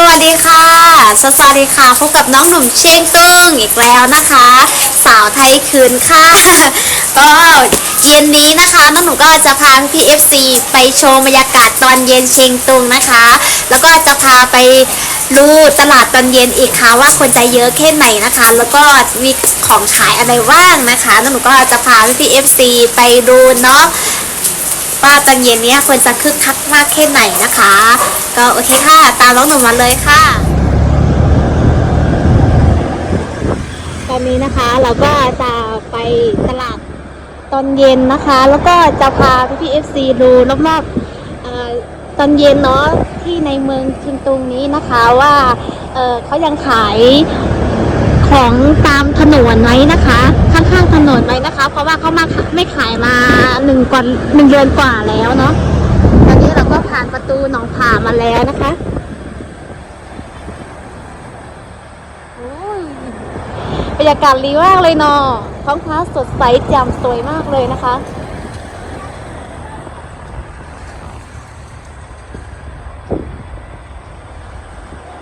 สวัสดีค่ะ สวัสดีค่ะ พบกับน้องหนุ่มเชงตุ้งอีกแล้วนะคะ สาวไทยคืนค่ะก็เย็นนี้นะคะน้องหนุ่มก็จะพาพี่เอฟซีไปชมบรรยากาศตอนเย็นเชงตุงนะคะ แล้วก็จะพาไปดูตลาดตอนเย็นอีกค่ะว่าคนจะเยอะแค่ไหนนะคะ แล้วก็มีของขายอะไรบ้างนะคะน้องหนุ่มก็จะพาพี่เอฟซีไปดูเนาะ ว่าตอนเย็นนี้ควรจะคึกคักมากแค่ไหนนะคะ ก็โอเคค่ะ ตามน้องหนุ่มมาเลยค่ะ ตอนนี้นะคะเราก็จะไปตลาดตอนเย็นนะคะ แล้วก็จะพาพี่พี่เอฟซีดูรอบๆเอ่อตอนเย็นเนาะที่ในเมืองชิงตุงนี้นะคะว่าเเขายังขายของตามถนนไว้นะคะ ข้างๆถนนไว้นะคะ เพราะว่าเขามาไม่ขายมาหนึ่งกว่าหนึ่งเดือนกว่าแล้วเนาะตอนนี้เราก็ผ่านประตูหนองผามาแล้วนะคะบรรยากาศดีมากเลยเนาะท้องฟ้าสดใสแจ่มสวยมากเลยนะคะ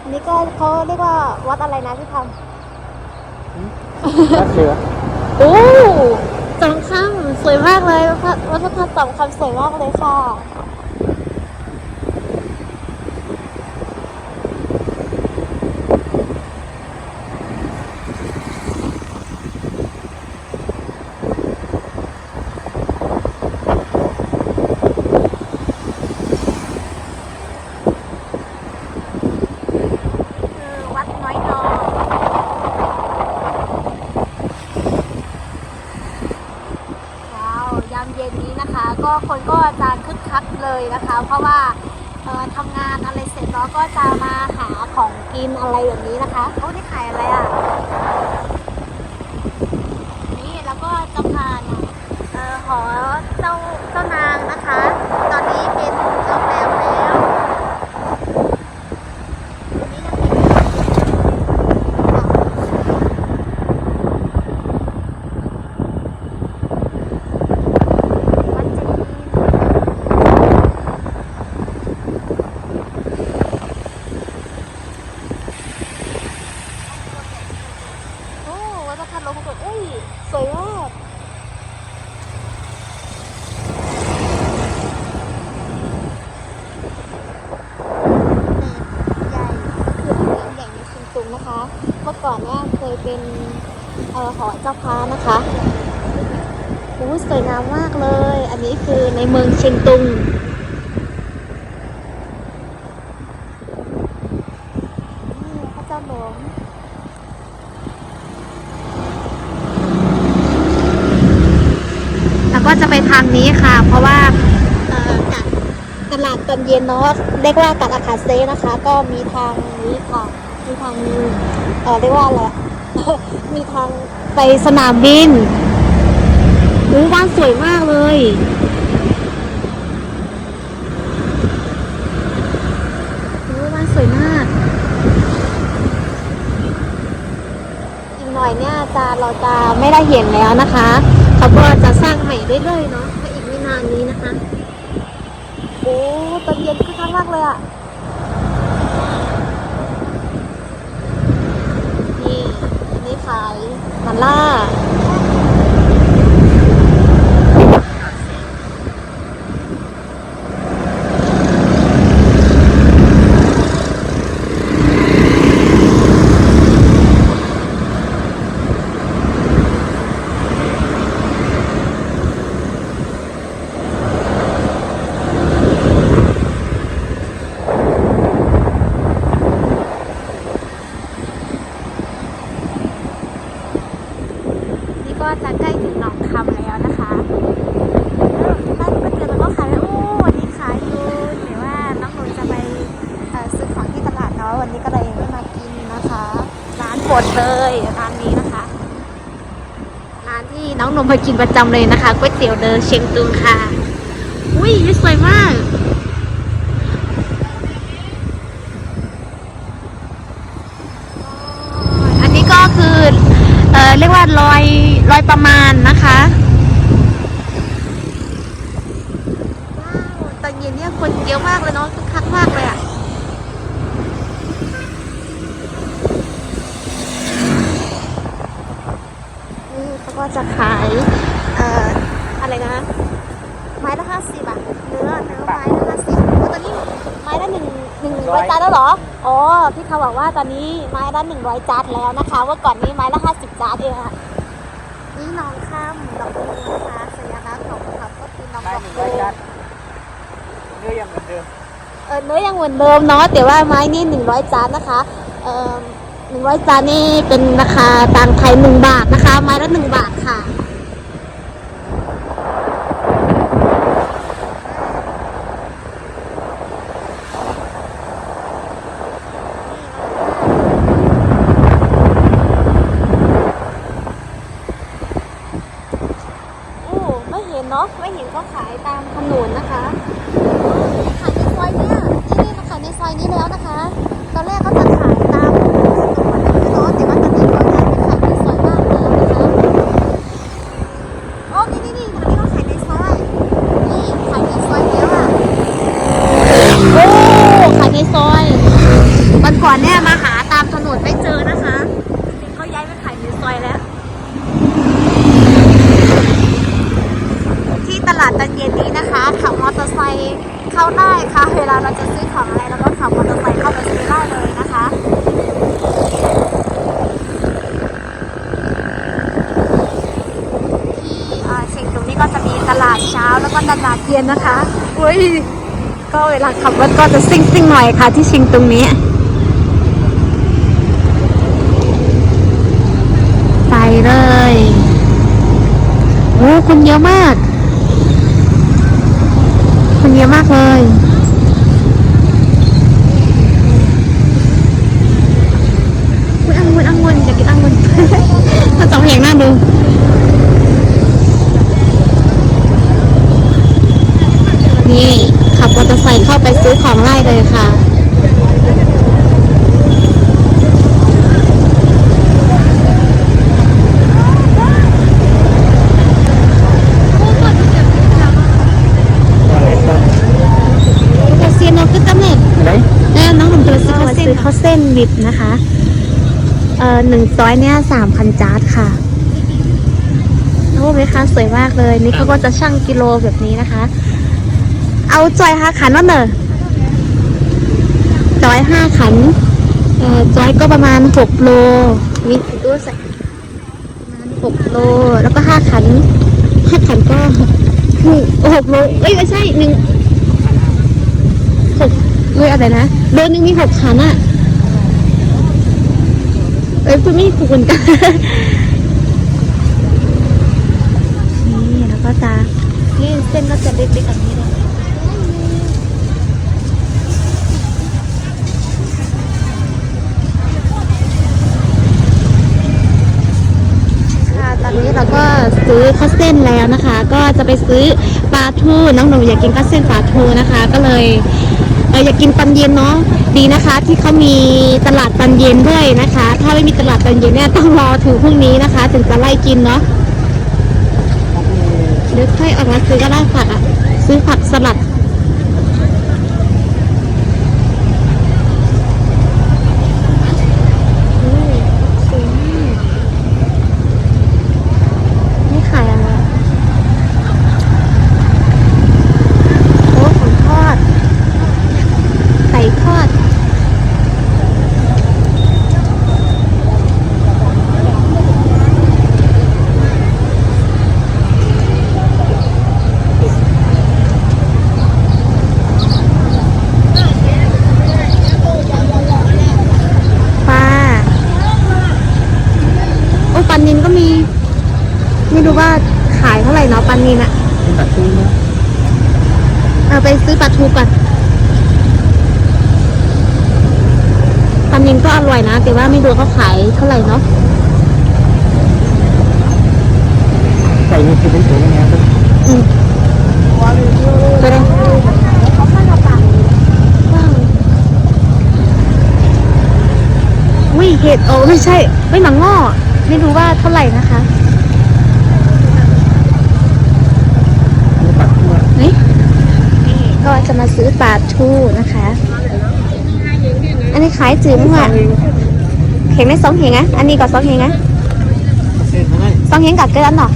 นนี้ก็เขาเรียกว่าวัดอะไรนะพี่พันรัดเรือ โอ้สองคำสวยมากเลยวัดวัดพระธาตุสองคำสวยมากเลยค่ะ คือวัดน้อยนอ ว้ามเย็นนี้นะคะ ก็คนก็จะคึกคักเลยนะคะ เพราะว่าทำงานอะไรเสร็จแล้วก็จะมาหาของกินอะไรแบบนี้นะคะเขาได้ขายอะไรอะนี่แล้วก็จะผ่านออหอเจ้าเจ้านางนะคะ ตอนนี้เป็นโรงแรมแล้วอันนี้ยังเป็นวัดจีน โอ้วัดพระธาตุหลวงปู่อุ้ย สวยมากใหญ่คือโรงแรมใหญ่ในเชียงตุงนะคะ เมื่อก่อนเนี่ยเคยเป็นเอ่อ หอเจ้าพ้านะคะโอ้สวยงามมากเลย อันนี้คือในเมืองเชียงตุง นี่พระเจ้าหลวงแล้วก็จะไปทางนี้ค่ะ เพราะว่าตลาดตอนเย็นเนาะเรียกว่ากัดอาคาเซนะคะ ก็มีทางนี้ค่ะ มีทางเออเรียกว่าอะไร มีทางไปสนามบินอู้บ้านสวยมากเลยอู้บ้านสวยมาก อีกหน่อยเนี่ยจะเราจะไม่ได้เห็นแล้วนะคะเขาก็จะสร้างใหม่เรื่อยๆเนาะในอีกไม่นานนี้นะคะ โอ้ตอนเย็นคึกคักมากเลยอะ นี่อันนี้ขาย มาล่า นี่ ก็จะใกล้ถึงหนองคำแล้วนะคะร้านก๋วยเตี๋ยวก็ขายแล้วโอ้วันนี้ขายอยู่หรือว่าน้องหนูจะไปซื้อของที่ตลาดเนาะวันนี้ก็เลยไม่มากินนะคะ ร้านโปรดเลยร้านนี้นะคะ ร้านที่น้องหนุ่มไปกินประจำเลยนะคะก๋วยเตี๋ยวเดินเชียงตุงค่ะ อุ้ยสวยมาก เรียกว่าลอยลอยประมาณนะคะตอนเย็นเนี่ยคนเยอะมากเลยเนาะคึกคักมากเลยอะนี่เก็จะขายเอ่ออะไรนะ ไม้ละห้าสิบบาทเนื้อเนื้อไม้ นึ่งหนึ่งร้อยจานแล้วเหรอ อ๋อ พี่เขาบอกว่าตอนนี้ไม้ละหนึ่งร้อยจานแล้วนะคะเมื่อก่อนนี้ไม้ละห้าสิบจานเองอะนี่น้องข้ามดอกบัวนะคะสัญลักษณ์ของเขาก็คือน้องได้ดอกหนึ่งบัร้อยวจัดเนื้อยังเหมือนเดิมเออเนื้อยังเหมือนเดิมเนาะ แต่ว่าไม้นี่หนึ่งร้อยจานนะคะ เออหนึ่งร้อยจานนี่เป็นราคาตังค์ไทยหนึ่งบาทนะคะ ไม้ละหนึ่งบาทค่ะ โอ้ไม่เห็นเนาะไม่เห็นเขาขายตามถนนนะคะขายในซอยเนี่ยนี่นี่มาขายในซอยนี้แล้วนะคะ ตอนแรกเขาจะขายตามถนนเนาะแต่ว่าตอนนี้เขาย้ายไปขายในซอยบ้านเลยนะคะโอ้นี่นี่นี่ทางนี้เขาขายในซอยนี่ขายในซอยแล้วอะโอ้ขายในซอยวันก่อนเนี่ยมาหาตามถนนไม่เจอนะคะเขาย้ายไปขายในซอยแล้ว ที่ตลาดตอนเย็นนี้นะคะขับมอเตอร์ไซค์เข้าได้ค่ะ เวลาเราจะซื้อของอะไรเราก็ขับมอเตอร์ไซค์เข้าไปซื้อได้เลยนะคะที่อ่าเชียงตุงนี่ก็จะมีตลาดเช้าแล้ วก็ตลาดเย็นนะคะอุ้ยก็เวลาขับรถก็จะซิ่งซิ่งหน่อยค่ะที่ชียงตุงนี้ไปเลยโอ้คนเยอะมากคนเยอะมากเลยอุ๊ยอังุนอังุนอยากกินอังุนถ้าสองอย่างน่าดู นี่ขับมอเตอร์ไซค์เข้าไปซื้อของไล่เลยค่ะกระเซียนเราก็ตำแหน่งอะไรแน่น้องหนุ่มจะซื้อข้าวเส้นข้าวเส้นวิบนะคะ เอ่อหนึ่งซอยเนี่ยสามพันจาร์ดค่ะโอ้ไหมคะสวยมากเลย นี่เขาก็จะชั่งกิโลแบบนี้นะคะ เอาจอยห้าขันว่าเนอะจอยห้าขันเอ่อจอยก็ประมาณหกโลนี่ดูใส่ประมาณหกโลแล้วก็ห้าขันห้าขันก็หกหกโลเอ้ยไม่ใช่หนึ่งหกเว้ยอะไรนะเดือนหนึ่งมีหกขันอะเอ้ยคุณไม่ถูกเหมือนกันนี่แล้วก็จะนี่เส้นก็จะเล็กๆแบบนี้เลยค่ะตอนนี้เราก็ซื้อข้าวเส้นแล้วนะคะ ก็จะไปซื้อปลาทูน้องหนูอยากกินก้าเส้นปลาทูนะคะ ก็เลยเอออยากกินตอนเย็นเนาะดีนะคะ ที่เขามีตลาดตอนเย็นด้วยนะคะ ถ้าไม่มีตลาดตอนเย็นเนี่ยต้องรอถึงพรุ่งนี้นะคะ ถึงจะไล่กินเนาะเดี๋ยวค่อยออกมาซื้อก็ได้ผักอะซื้อผักสลัด อืมสวยมากนี่ขายอะไรโอ้ของทอด ไก่ทอด ปลา โอ้ยปันนินก็มี ไม่รู้ว่าขายเท่าไหร่เนาะปันนินอะ ตัดตู้นะ เอาไปซื้อปลาทูก่อน ปันนินก็อร่อยนะ แต่ว่าไม่รู้เขาขายเท่าไหร่เนาะใส่ในคือเป็นตัวยังไงครับอืมไปเลยเขาข้าวหน้าปลาว้าววิเห็ดโอ้ไม่ใช่ ไม่หนังง้อไม่รู้ว่าเท่าไหร่นะคะตัดตู้นี่ก็จะมาซื้อปลาทูนะคะ อันนี้ขายจืดมั้งอะเห็นไหมสองเห็นไงอันนี้ก็สองเห็นไงเซเห็นไหมซองเฮงกับเกลือนเนาะ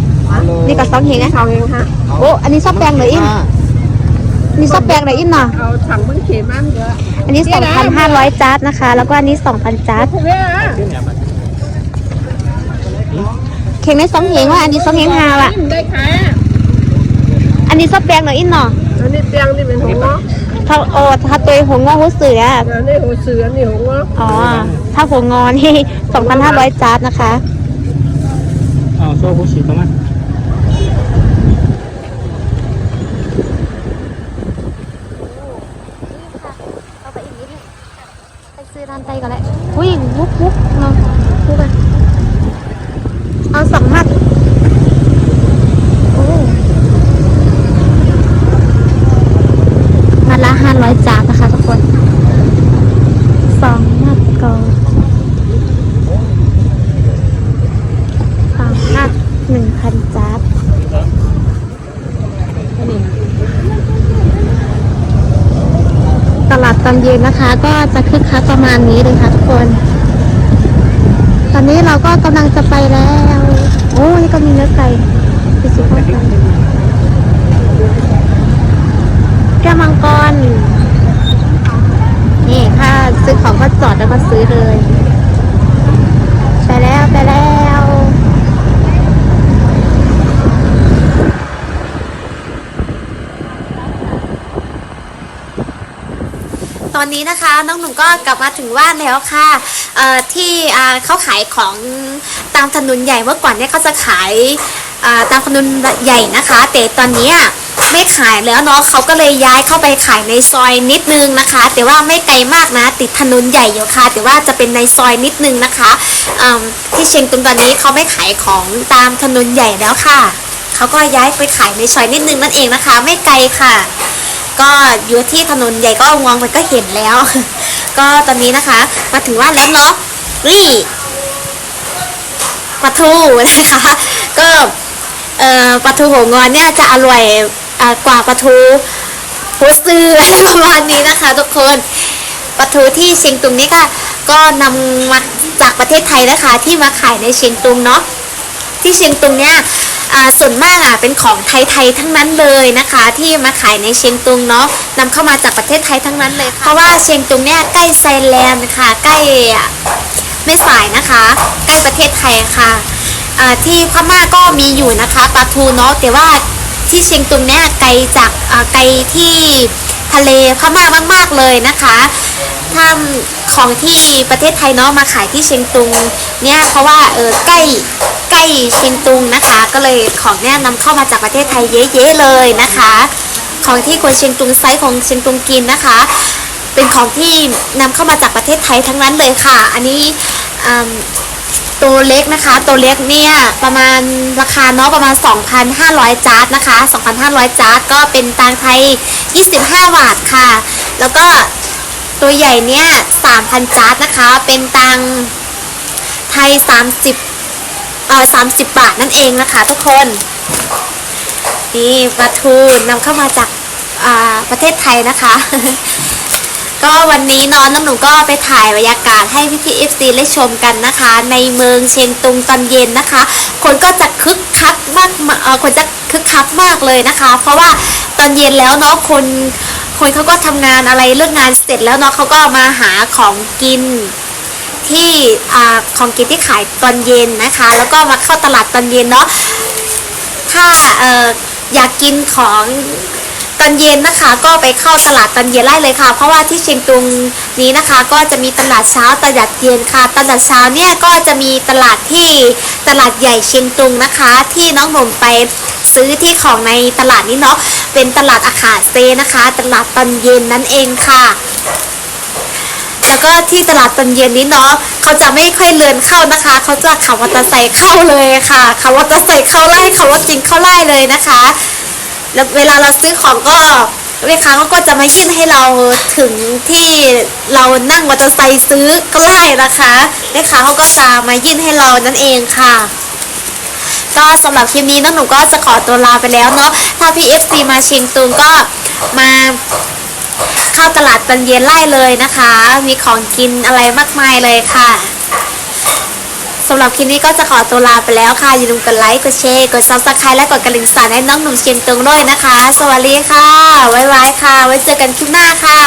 นี่กับซองเฮงไงสองเองฮะโอ้อันนี้ซอสแปลงเลยอินอันนี้ซอสแปลงเลยอินเนาะเอาถังมันเข็มมันเยอะอันนี้2,500จาร์ดนะคะ แล้วก็อันนี้2,000จาร์ดเนี่ยชื่อเนี่ยมันเข่งในซองเฮงว่าอันนี้ซองเฮงฮาวอะได้ขายอันนี้ซอสแปลงเลยอินเนาะอันนี้เปียงนี่เป็นหัวงอก ถ้าโอ้ถ้าตัวหัวงอหัวเสือ อันนี้หัวเสือนี่หัวงอกอ๋อ ถ้าหัวงอนี่2,500จาร์ดนะคะอ๋อโซ่ผู้ฉีดประมาณ เอาไปอีกนิดนึงไปซื้อร้านไตก่อนแหละอุ้ยวุบวุบเนาะวุบไปเอาสองมัดโอ้มัดละห้าร้อยจาร์ดนะคะทุกคนสองมัดก่อนสองมัดหนึ่งพันจาร์ด ตลาดตอนเย็นนะคะ ก็จะคึกคักประ มาณนี้เลยค่ะทุกคน ตอนนี้เราก็กำลังจะไปแล้ว โอ้ยก็มีเนื้อไก่ไปสุภาพกันแก้วมังกร นี่ถ้าซื้อของก็จอดแล้วก็ซื้อเลย ไปแล้วไปแล้ว ตอนนี้นะคะ น้องหนุ่มก็กลับมาถึงบ้านแล้วค่ะที่เขาขายของตามถนนใหญ่เมื่อก่อนเนี่ยเขาจะขายตามถนนใหญ่นะคะ แต่ตอนนี้ไม่ขายแล้วเนาะเขาก็เลยย้ายเข้าไปขายในซอยนิดนึงนะคะ แต่ว่าไม่ไกลมากนะ ติดถนนใหญ่อยู่ค่ะ แต่ว่าจะเป็นในซอยนิดนึงนะคะที่เชียงตุงตอนนี้เขาไม่ขายของตามถนนใหญ่แล้วค่ะเขาก็ย้ายไปขายในซอยนิดนึงนั่นเองนะคะ ไม่ไกลค่ะ ก็อยู่ที่ถนนใหญ่ก็มองไปก็เห็นแล้ว ก็ตอนนี้นะคะ มาถึงว่านแล้วเนาะนี่ปลาทูนะคะ ก็เอ่อปลาทูหัวงอนเนี่ยจะอร่อยอกว่าปลาทูหัวซื้อประมาณนี้นะคะ ทุกคนปลาทูที่เชียงตุงนี่ก็ก็นำมาจากประเทศไทยนะคะ ที่มาขายในเชียงตุงเนาะที่เชียงตุงเนี่ย ส่วนมากอะเป็นของไทยๆทั้งนั้นเลยนะคะ ที่มาขายในเชียงตุงเนาะนำเข้ามาจากประเทศไทยทั้งนั้นเลยเพราะว่าเชียงตุงเนี่ยใกล้ไซแลนด์ค่ะ ใกล้ไม่สายนะคะ ใกล้ประเทศไทยค่ะที่พม่าก็มีอยู่นะคะปลาทูเนาะแต่ว่าที่เชียงตุงเนี่ยไกลจากไกลที่ทะเลพม่ามาก ๆเลยนะคะถ้า ของที่ประเทศไทยเนาะมาขายที่เชียงตุงเนี่ยเพราะว่าเออใกล้ใกล้เชียงตุงนะคะ ก็เลยของเนี่ยนำเข้ามาจากประเทศไทยเยอะๆเลยนะคะ ของที่คนเชียงตุงไซส์ของเชียงตุงกินนะคะ เป็นของที่นำเข้ามาจากประเทศไทยทั้งนั้นเลยค่ะ อันนี้ตัวเล็กนะคะ ตัวเล็กเนี่ยประมาณราคาเนาะประมาณ 2,500 จาร์ดนะคะ 2,500 จาร์ดก็เป็นตังไทย 25 บาทค่ะ แล้วก็ ตัวใหญ่เนี่ย3,000 จาร์ดนะคะ เป็นตังไทย 30เอ่อสามสิบบาทนั่นเองนะคะทุกคน นี่ปลาทูนำเข้ามาจากอ่าประเทศไทยนะคะ ก็วันนี้นอนน้องหนูก็ไปถ่ายบรรยากาศให้พี่พี่เอฟซีได้ชมกันนะคะ ในเมืองเชียงตุงตอนเย็นนะคะ คนก็จะคึกคักมากเอ่อคนจะคึกคักมากเลยนะคะ เพราะว่าตอนเย็นแล้วเนาะคน คนเขาก็ทำงานอะไรเลิกงานเสร็จแล้วเนาะเขาก็มาหาของกินที่อของกินที่ขายตอนเย็นนะคะ แล้วก็มาเข้าตลาดตอนเย็นเนาะถ้าอออยากกินของตอนเย็นนะคะก็ไปเข้าตลาดตอนเย็นได้เลยค่ะ เพราะว่าที่เชียงตุงนี้นะคะ ก็จะมีตลาดเช้าตลาดเย็นค่ะ ตลาดเช้าเนี่ยก็จะมีตลาดที่ตลาดใหญ่เชียงตุงนะคะ ที่น้องหนุ่มไป ซื้อที่ของในตลาดนี้เนาะเป็นตลาดอาขาเซนะคะ ตลาดตอนเย็นนั่นเองค่ะแล้วก็ที่ตลาดตอนเย็นนี้เนาะเขาจะไม่ค่อยเลือนเข้านะคะ เขาจะขับมอเตอร์ไซค์เข้าเลยค่ะขับมอเตอร์ไซค์เข้าไล่ขับรถจริงเข้าไล่เลยนะคะแล้วเวลาเราซื้อของก็แม่ค้าเขาก็จะมายื่นให้เราถึงที่เรานั่งมอเตอร์ไซค์ซื้อก็ไล่นะคะแม่ค้าเขาก็จะมายื่นให้เรานั่นเองค่ะ ก็สำหรับคลิปนี้น้องหนูก็จะขอตัวลาไปแล้วเนาะถ้าพี่ FC มาเชียงตุงก็มาเข้าตลาดตอนเย็นไล่เลยนะคะ มีของกินอะไรมากมายเลยค่ะสำหรับคลิปนี้ก็จะขอตัวลาไปแล้วค่ะ อย่าลืมกดไลค์ กดแชร์ กดซับสไครต์และกดกระดิ่งสั่นให้น้องหนุ่มเชียงตุงด้วยนะคะ สวัสดีค่ะ ไว้ไว้ค่ะ ไว้เจอกันคลิปหน้าค่ะ